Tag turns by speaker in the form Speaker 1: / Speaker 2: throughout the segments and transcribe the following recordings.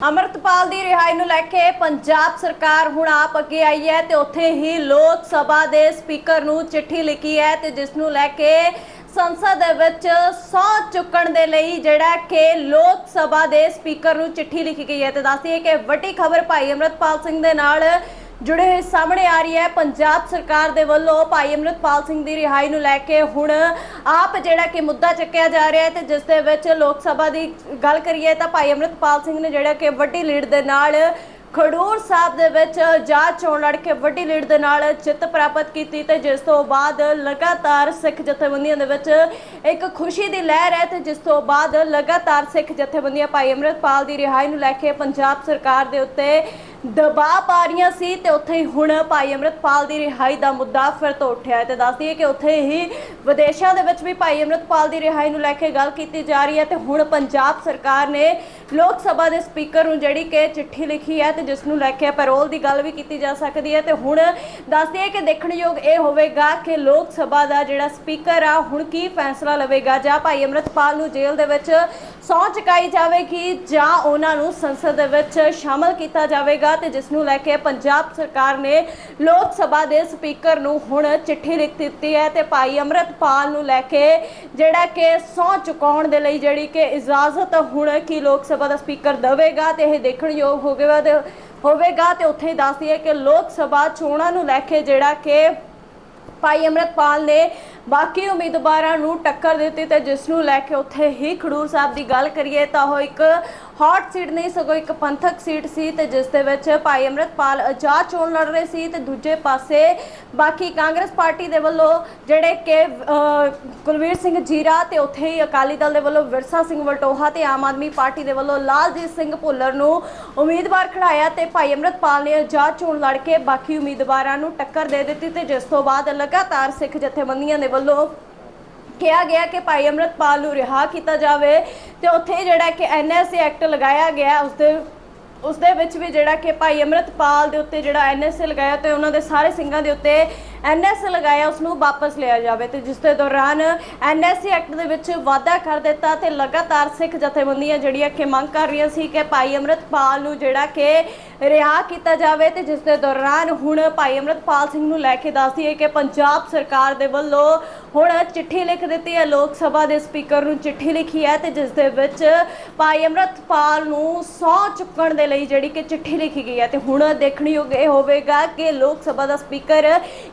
Speaker 1: ਅਮਰਤਪਾਲ ਦੀ ਰਿਹਾਈ ਨੂੰ ਲੈ ਕੇ ਪੰਜਾਬ ਸਰਕਾਰ ਹੁਣ ਆਪ ਅੱਗੇ ਆਈ ਹੈ ਤੇ ਉੱਥੇ ਹੀ ਲੋਕ ਸਭਾ ਦੇ ਸਪੀਕਰ ਨੂੰ ਚਿੱਠੀ ਲਿਖੀ ਹੈ ਤੇ ਜਿਸ ਨੂੰ ਲੈ ਕੇ ਸੰਸਦ ਦੇ ਵਿੱਚ ਸਹੁੰ ਚੁੱਕਣ ਦੇ ਲਈ ਜਿਹੜਾ ਕਿ ਲੋਕ ਸਭਾ ਦੇ ਸਪੀਕਰ ਨੂੰ ਚਿੱਠੀ ਲਿਖੀ ਗਈ ਹੈ ਤੇ ਦੱਸਦੀ ਹੈ ਕਿ ਵੱਡੀ ਖਬਰ ਭਾਈ ਅਮਰਤਪਾਲ ਸਿੰਘ ਦੇ ਨਾਲ ਜੁੜੇ ਹੋਏ ਸਾਹਮਣੇ ਆ ਰਹੀ ਹੈ ਪੰਜਾਬ ਸਰਕਾਰ ਦੇ ਵੱਲੋਂ ਭਾਈ ਅਮਰਤਪਾਲ ਸਿੰਘ ਦੀ ਰਿਹਾਈ ਨੂੰ ਲੈ ਕੇ ਹੁਣ ਆਪ ਜਿਹੜਾ ਕਿ ਮੁੱਦਾ ਚੱਕਿਆ ਜਾ ਰਿਹਾ ਹੈ ਤੇ ਜਿਸ ਦੇ ਵਿੱਚ ਲੋਕ ਸਭਾ ਦੀ ਗੱਲ ਕਰੀਏ ਤਾਂ ਭਾਈ ਅਮਰਤਪਾਲ ਸਿੰਘ ਨੇ ਜਿਹੜਾ ਕਿ ਵੱਡੀ ਲੀਡ ਦੇ ਨਾਲ ਖਡੂਰ ਸਾਹਿਬ ਦੇ ਵਿੱਚ ਜਾਂਚ ਚੋਣ ਲੜ ਕੇ ਵੱਡੀ ਲੀਡ ਦੇ ਨਾਲ ਜਿੱਤ ਪ੍ਰਾਪਤ ਕੀਤੀ ਤੇ ਜਿਸ ਤੋਂ ਬਾਅਦ ਲਗਾਤਾਰ ਸਿੱਖ ਜਥੇਬੰਦੀਆਂ ਦੇ ਵਿੱਚ ਇੱਕ ਖੁਸ਼ੀ ਦੀ ਲਹਿਰ ਹੈ ਤੇ ਜਿਸ ਤੋਂ ਬਾਅਦ ਲਗਾਤਾਰ ਸਿੱਖ ਜਥੇਬੰਦੀਆਂ ਭਾਈ ਅਮਰਤਪਾਲ ਦੀ ਰਿਹਾਈ ਨੂੰ ਲੈ ਕੇ ਪੰਜਾਬ ਸਰਕਾਰ ਦੇ ਉੱਤੇ ਦਬਾਅ ਪਾ ਰਹੀਆਂ ਸੀ ਤੇ ਉੱਥੇ ਹੀ ਹੁਣ ਭਾਈ ਅਮਰਤਪਾਲ ਦੀ ਰਿਹਾਈ ਦਾ ਮੁੱਦਾ ਫਿਰ ਤੋਂ ਉੱਠਿਆ ਹੈ ਤੇ ਦੱਸਦੀ ਹੈ ਕਿ ਉੱਥੇ ਹੀ ਵਿਦੇਸ਼ਾਂ ਦੇ ਵਿੱਚ ਵੀ ਭਾਈ ਅਮਰਤਪਾਲ ਦੀ ਰਿਹਾਈ ਨੂੰ ਲੈ ਕੇ ਗੱਲ ਕੀਤੀ ਜਾ ਰਹੀ ਹੈ ਤੇ ਹੁਣ ਪੰਜਾਬ ਸਰਕਾਰ ਨੇ ਲੋਕ ਸਭਾ ਦੇ ਸਪੀਕਰ ਨੂੰ ਜਿਹੜੀ ਕਿ ਚਿੱਠੀ ਲਿਖੀ ਹੈ ਤੇ ਜਿਸ ਨੂੰ ਲੈ ਕੇ ਪੈਰੋਲ ਦੀ ਗੱਲ ਵੀ ਕੀਤੀ ਜਾ ਸਕਦੀ ਹੈ ਤੇ ਹੁਣ ਦੱਸਦੀ ਹੈ ਕਿ ਦੇਖਣਯੋਗ ਇਹ ਹੋਵੇਗਾ ਕਿ ਲੋਕ ਸਭਾ ਦਾ ਜਿਹੜਾ ਸਪੀਕਰ ਆ, ਹੁਣ ਕੀ ਫੈਸਲਾ ਲਵੇਗਾ? ਜਾਂ ਭਾਈ ਅਮਰਤਪਾਲ ਨੂੰ ਜੇਲ੍ਹ ਦੇ ਵਿੱਚ ਸਹੁੰ ਚੁਕਾਈ ਜਾਵੇਗੀ ਜਾਂ ਉਹਨਾਂ ਨੂੰ ਸੰਸਦ ਦੇ ਵਿੱਚ ਸ਼ਾਮਲ ਕੀਤਾ ਜਾਵੇਗਾ ਤੇ ਜਿਸ ਨੂੰ ਲੈ ਕੇ ਪੰਜਾਬ ਸਰਕਾਰ ਨੇ ਲੋਕ ਸਭਾ ਦੇ ਸਪੀਕਰ ਨੂੰ ਹੁਣ ਚਿੱਠੀ ਲਿਖ ਦਿੱਤੀ ਹੈ ਤੇ ਭਾਈ ਅਮਰਤਪਾਲ ਨੂੰ ਲੈ ਕੇ ਜਿਹੜਾ ਕਿ ਸਹੁੰ ਚੁਕਾਉਣ ਦੇ ਲਈ ਜਿਹੜੀ ਕਿ ਇਜਾਜ਼ਤ ਹੁਣ ਕੀ ਲੋਕ ਸਭਾ ਦਾ ਸਪੀਕਰ ਦੇਵੇਗਾ ਤੇ ਇਹ ਦੇਖਣਯੋਗ ਹੋਵੇਗਾ ਤੇ ਹੋਵੇਗਾ ਤੇ ਉੱਥੇ ਹੀ ਦੱਸਦੀ ਹੈ ਕਿ ਲੋਕ ਸਭਾ ਚੋਣਾਂ ਨੂੰ ਲੈ ਕੇ ਜਿਹੜਾ ਕਿ ਭਾਈ ਅਮਰਤਪਾਲ ਨੇ ਬਾਕੀ ਉਮੀਦਵਾਰਾਂ ਨੂੰ ਟੱਕਰ ਦਿੱਤੀ ਤੇ ਜਿਸ ਨੂੰ ਲੈ ਕੇ ਉੱਥੇ ਹੀ ਖਡੂਰ ਸਾਹਿਬ ਦੀ ਗੱਲ ਕਰੀਏ ਤਾਂ ਉਹ ਇੱਕ ਹੌਟ ਸੀਟ ਨਹੀਂ, ਸਗੋਂ ਇੱਕ ਪੰਥਕ ਸੀਟ ਸੀ ਤੇ ਜਿਸ ਦੇ ਵਿੱਚ ਭਾਈ ਅਮਰਤਪਾਲ ਆਜ਼ਾਦ ਚੋਣ ਲੜ ਰਹੇ ਸੀ ਤੇ ਦੂਜੇ ਪਾਸੇ ਬਾਕੀ ਕਾਂਗਰਸ ਪਾਰਟੀ ਦੇ ਵੱਲੋਂ ਜਿਹੜੇ ਕਿ ਕੁਲਵੀਰ ਸਿੰਘ ਜੀਰਾ ਤੇ ਉੱਥੇ ਹੀ ਅਕਾਲੀ ਦਲ ਦੇ ਵੱਲੋਂ ਵਿਰਸਾ ਸਿੰਘ ਵਲਟੋਹਾ ਤੇ ਆਮ ਆਦਮੀ ਪਾਰਟੀ ਦੇ ਵੱਲੋਂ ਲਾਲਜੀਤ ਸਿੰਘ ਭੁੱਲਰ ਨੂੰ ਉਮੀਦਵਾਰ ਖੜਾਇਆ ਤੇ ਭਾਈ ਅਮਰਤਪਾਲ ਨੇ ਆਜ਼ਾਦ ਚੋਣ ਲੜ ਕੇ ਬਾਕੀ ਉਮੀਦਵਾਰਾਂ ਨੂੰ ਟੱਕਰ ਦੇ ਦਿੱਤੀ ਤੇ ਜਿਸ ਤੋਂ ਬਾਅਦ ਲਗਾਤਾਰ ਸਿੱਖ ਜਥੇਬੰਦੀਆਂ ਦੇ ਵੱਲੋਂ ਕਿਹਾ ਗਿਆ ਕਿ ਭਾਈ ਅਮਰਤਪਾਲ ਨੂੰ ਰਿਹਾ ਕੀਤਾ ਜਾਵੇ ਤੇ ਉੱਥੇ ਜਿਹੜਾ ਕਿ ਐਨਐਸਏ ਐਕਟ ਲਗਾਇਆ ਗਿਆ, ਉਸ ਦੇ ਉਸ ਦੇ ਵਿੱਚ ਵੀ ਜਿਹੜਾ ਕਿ ਭਾਈ ਅਮਰਤਪਾਲ ਦੇ ਉੱਤੇ ਜਿਹੜਾ ਐਨਐਸਏ ਲਗਾਇਆ ਤੇ ਉਹਨਾਂ ਦੇ ਸਾਰੇ ਸਿੰਘਾਂ ਦੇ ਉੱਤੇ ਐਨਐਸਏ ਲਗਾਇਆ, ਉਸ ਨੂੰ ਵਾਪਸ ਲਿਆ ਜਾਵੇ ਤੇ ਜਿਸ ਦੇ ਦੌਰਾਨ ਐਨਐਸਏ ਐਕਟ ਦੇ ਵਿੱਚ ਵਾਅਦਾ ਕਰ ਦਿੱਤਾ ਤੇ ਲਗਾਤਾਰ ਸਿੱਖ ਜਥੇਬੰਦੀਆਂ ਜਿਹੜੀਆਂ ਕਿ ਮੰਗ ਕਰ ਰਹੀਆਂ ਸੀ ਕਿ ਭਾਈ ਅਮਰਤਪਾਲ ਨੂੰ ਜਿਹੜਾ ਕਿ ਰਿਹਾ ਕੀਤਾ ਜਾਵੇ ਤੇ ਜਿਸ ਦੇ ਦੌਰਾਨ ਹੁਣ ਭਾਈ ਅਮਰਤਪਾਲ ਸਿੰਘ ਨੂੰ ਲੈ ਕੇ ਦੱਸਦੀ ਹੈ ਕਿ ਪੰਜਾਬ ਸਰਕਾਰ ਦੇ ਵੱਲੋਂ ਹੁਣ ਚਿੱਠੀ ਲਿਖ ਦਿੱਤੀ ਹੈ, ਲੋਕ ਸਭਾ ਦੇ ਸਪੀਕਰ ਨੂੰ ਚਿੱਠੀ ਲਿਖੀ ਹੈ ਤੇ ਜਿਸ ਦੇ ਵਿੱਚ ਭਾਈ ਅਮਰਤਪਾਲ ਨੂੰ ਸਹੁੰ ਚੁੱਕਣ ਦੇ ਲਈ ਜਿਹੜੀ ਕਿ ਚਿੱਠੀ ਲਿਖੀ ਗਈ ਹੈ ਤੇ ਹੁਣ ਦੇਖਣਯੋਗ ਇਹ ਹੋਵੇਗਾ ਕਿ ਲੋਕ ਸਭਾ ਦਾ ਸਪੀਕਰ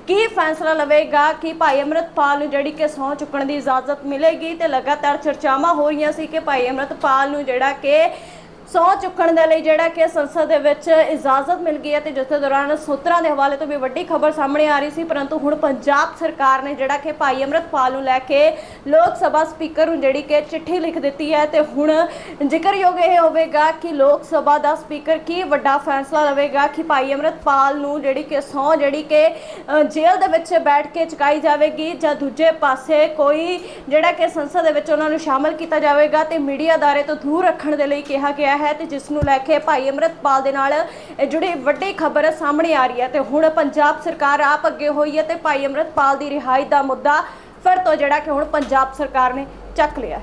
Speaker 1: ਕੀ ਫੈਸਲਾ ਲਵੇਗਾ ਕਿ ਭਾਈ ਅਮਰਤਪਾਲ ਨੂੰ ਜਿਹੜੀ ਕਿ ਸਹੁੰ ਚੁੱਕਣ ਦੀ ਇਜਾਜ਼ਤ ਮਿਲੇਗੀ ਤੇ ਲਗਾਤਾਰ ਚਰਚਾਵਾਂ ਹੋ ਰਹੀਆਂ ਸੀ ਕਿ ਭਾਈ ਅਮਰਤਪਾਲ ਨੂੰ ਜਿਹੜਾ ਕਿ ਸਹੁੰ ਚੁੱਕਣ ਦੇ ਲਈ ਜਿਹੜਾ ਕਿ ਸੰਸਦ ਦੇ ਵਿੱਚ ਇਜਾਜ਼ਤ ਮਿਲ ਗਈ ਹੈ ਤੇ ਜਿਸ ਦੇ ਦੌਰਾਨ ਸੂਤਰਾਂ ਦੇ ਹਵਾਲੇ ਤੋਂ ਵੀ ਵੱਡੀ ਖਬਰ ਸਾਹਮਣੇ ਆ ਰਹੀ ਸੀ, ਪਰੰਤੂ ਹੁਣ ਪੰਜਾਬ ਸਰਕਾਰ ਨੇ ਜਿਹੜਾ ਕਿ ਭਾਈ ਅਮਰਤਪਾਲ ਨੂੰ ਲੈ ਕੇ ਲੋਕ ਸਭਾ ਸਪੀਕਰ ਨੂੰ ਜਿਹੜੀ ਕਿ ਚਿੱਠੀ ਲਿਖ ਦਿੱਤੀ ਹੈ ਤੇ ਹੁਣ ਜ਼ਿਕਰਯੋਗ ਇਹ ਹੋਵੇਗਾ ਕਿ ਲੋਕ ਸਭਾ ਦਾ ਸਪੀਕਰ ਕੀ ਵੱਡਾ ਫੈਸਲਾ ਲਵੇਗਾ ਕਿ ਭਾਈ ਅਮਰਤਪਾਲ ਨੂੰ ਜਿਹੜੀ ਕਿ ਸਹੁੰ ਜਿਹੜੀ ਕਿ ਜੇਲ੍ਹ ਦੇ ਵਿੱਚ ਬੈਠ ਕੇ ਚੁਕਾਈ ਜਾਵੇਗੀ ਜਾਂ ਦੂਜੇ ਪਾਸੇ ਕੋਈ ਜਿਹੜਾ ਕਿ ਸੰਸਦ ਦੇ ਵਿੱਚ ਉਹਨਾਂ ਨੂੰ ਸ਼ਾਮਲ ਕੀਤਾ ਜਾਵੇਗਾ ਤੇ ਮੀਡੀਆ ਅਦਾਰੇ ਤੋਂ ਦੂਰ ਰੱਖਣ ਦੇ ਲਈ ਕਿਹਾ ਗਿਆ ਹੈ ਤੇ ਜਿਸ ਨੂੰ ਲੈ ਕੇ ਭਾਈ ਅਮਰਤਪਾਲ ਦੇ ਨਾਲ ਇਹ ਜੁੜੀ ਵੱਡੀ ਖਬਰ ਸਾਹਮਣੇ ਆ ਰਹੀ ਹੈ ਤੇ ਹੁਣ ਪੰਜਾਬ ਸਰਕਾਰ ਆਪ ਅੱਗੇ ਹੋਈ ਹੈ ਤੇ ਭਾਈ ਅਮਰਤਪਾਲ ਦੀ ਰਿਹਾਈ ਦਾ ਮੁੱਦਾ ਫਿਰ ਤੋਂ ਜਿਹੜਾ ਕਿ ਹੁਣ ਪੰਜਾਬ ਸਰਕਾਰ ਨੇ ਚੱਕ ਲਿਆ